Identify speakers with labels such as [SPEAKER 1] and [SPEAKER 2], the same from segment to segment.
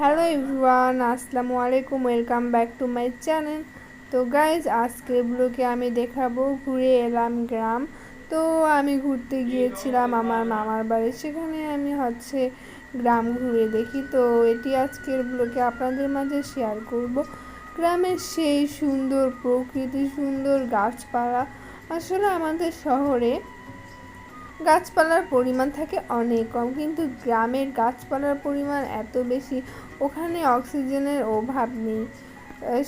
[SPEAKER 1] Hello everyone, আসসালামু আলাইকুম, welcome back to my channel. তো গাইজ আজকের ব্লগে আমি দেখাবো ঘুরে এলাম গ্রাম। তো আমি ঘুরতে গিয়েছিলাম আমার মামার বাড়ি, সেখানে আমি হচ্ছে গ্রাম ঘুরে দেখি। তো এটি আজকের ব্লগে আপনাদের মাঝে শেয়ার করব। গ্রামের সেই সুন্দর প্রকৃতি, সুন্দর গাছপালা, আসলে আমাদের শহরে গাছপালার পরিমাণ থাকে অনেক কম, কিন্তু গ্রামের গাছপালার পরিমাণ এত বেশি, ওখানে অক্সিজেনের অভাব নেই।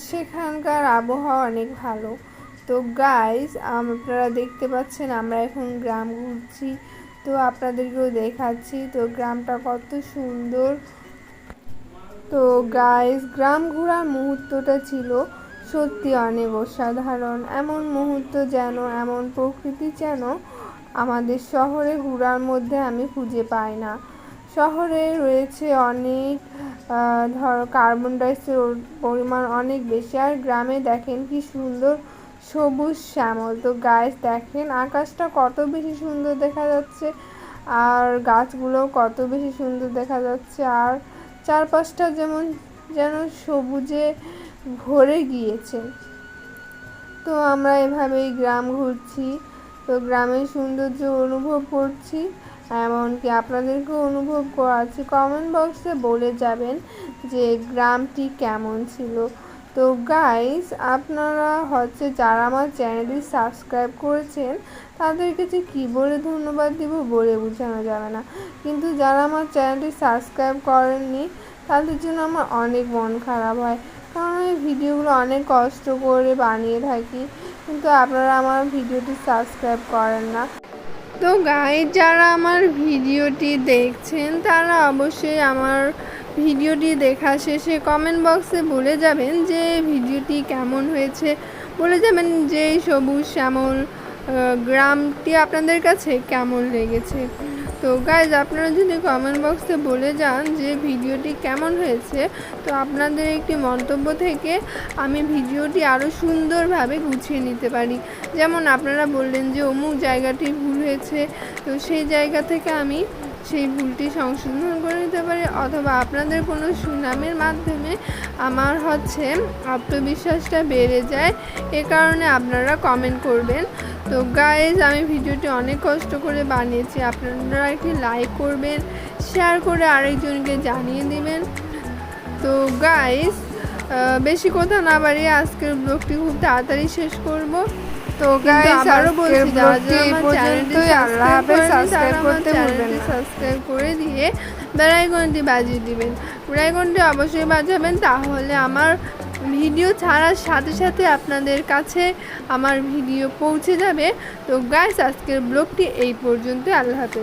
[SPEAKER 1] সেখানকার আবহাওয়া অনেক ভালো। তো গাইজ আপনারা দেখতে পাচ্ছেন আমরা এখন গ্রাম ঘুরছি। তো আপনাদেরকেও দেখাচ্ছি, তো গ্রামটা কত সুন্দর। তো গাইজ গ্রাম ঘোরার মুহূর্তটা ছিল সত্যি অনেক অসাধারণ। এমন মুহূর্ত যেন, এমন প্রকৃতি যেন আমাদের শহরে ঘোরার মধ্যে আমি খুঁজে পাই না। শহরে রয়েছে অনেক ধর কার্বন ডাইঅক্সাইড পরিমাণ অনেক বেশি। আর গ্রামে দেখেন কি সুন্দর সবুজ শ্যামল। তো গাছ দেখেন আকাশটা কত বেশি সুন্দর দেখা যাচ্ছে, আর গাছগুলো কত বেশি সুন্দর দেখা যাচ্ছে, আর চারপাশটা যেমন যেন সবুজে ভরে গিয়েছে। তো আমরা এভাবেই গ্রাম ঘুরছি। তো গ্রামের সৌন্দর্য অনুভব করছি, এমনকি আপনাদেরকেও অনুভব করাচ্ছি। কমেন্ট বক্সে বলে যাবেন যে গ্রামটি কেমন ছিল। তো গাইস আপনারা হচ্ছে যারা আমার চ্যানেলটি সাবস্ক্রাইব করেছেন, তাদেরকে যে কী বলে ধন্যবাদ দিব বলে বোঝানো যাবে না। কিন্তু যারা আমার চ্যানেলটি সাবস্ক্রাইব করেননি, তাদের জন্য আমার অনেক মন খারাপ হয়। কারণ এই ভিডিওগুলো অনেক কষ্ট করে বানিয়ে থাকি। কিন্তু আপনারা আমার ভিডিওটি সাবস্ক্রাইব করেন না। তো গাইড যারা আমার ভিডিওটি দেখছেন, তারা অবশ্যই আমার ভিডিওটি দেখা শেষে কমেন্ট বক্সে বলে যাবেন যে ভিডিওটি কেমন হয়েছে। বলে যাবেন যে সবুজ শ্যামল গ্রামটি আপনাদের কাছে কেমন লেগেছে। তো গাইজ আপনারা যদি কমেন্ট বক্সে বলে যান যে ভিডিওটি কেমন হয়েছে, তো আপনাদের একটি মন্তব্য থেকে আমি ভিডিওটি আরও সুন্দরভাবে গুছিয়ে নিতে পারি। যেমন আপনারা বললেন যে অমুক জায়গাটি ভুল হয়েছে, তো সেই জায়গা থেকে আমি সেই ভুলটি সংশোধন করে নিতে পারি অথবা আপনাদের কোনো সুনামের মাধ্যমে আমার হচ্ছে আত্মবিশ্বাসটা বেড়ে যায়, এ কারণে আপনারা কমেন্ট করবেন। তো গাইজ আমি ভিডিওটি অনেক কষ্ট করে বানিয়েছি, আপনারা একটি লাইক করবেন শেয়ার করে আরেকজনকে জানিয়ে দিবেন। তো গাইজ বেশি কথা না বাড়িয়ে আজকের ব্লগটি খুব তাড়াতাড়ি শেষ করব। তো গাইস আরও বলছি যারা যারা আমার চ্যানেলটি সাবস্ক্রাইব করতে ভুলবেন সাবস্ক্রাইব করে দিয়ে বেল আইকনটি বাজিয়ে দিবেন। বেল আইকনটি অবশ্যই বাজাবেন তাহলে আমার ভিডিও ছাড়ার সাথে সাথে আপনাদের কাছে আমার ভিডিও পৌঁছে যাবে। তো গাইস আজকের ব্লগটি এই পর্যন্ত আল্লাহ হাফেজ।